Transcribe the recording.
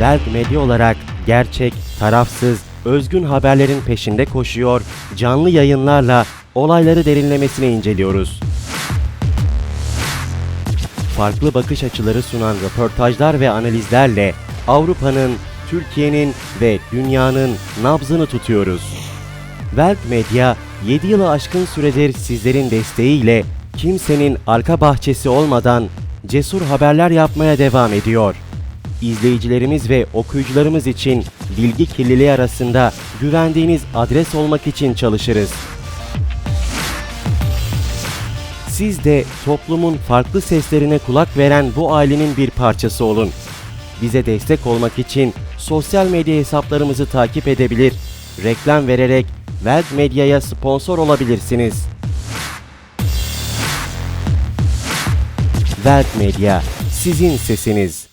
Welt Medya olarak gerçek, tarafsız, özgün haberlerin peşinde koşuyor, canlı yayınlarla olayları derinlemesine inceliyoruz. Farklı bakış açıları sunan röportajlar ve analizlerle Avrupa'nın, Türkiye'nin ve dünyanın nabzını tutuyoruz. Welt Medya 7 yılı aşkın süredir sizlerin desteğiyle kimsenin arka bahçesi olmadan cesur haberler yapmaya devam ediyor. İzleyicilerimiz ve okuyucularımız için bilgi kirliliği arasında güvendiğiniz adres olmak için çalışırız. Siz de toplumun farklı seslerine kulak veren bu ailenin bir parçası olun. Bize destek olmak için sosyal medya hesaplarımızı takip edebilir, reklam vererek Welt Medya'ya sponsor olabilirsiniz. Welt Medya, sizin sesiniz.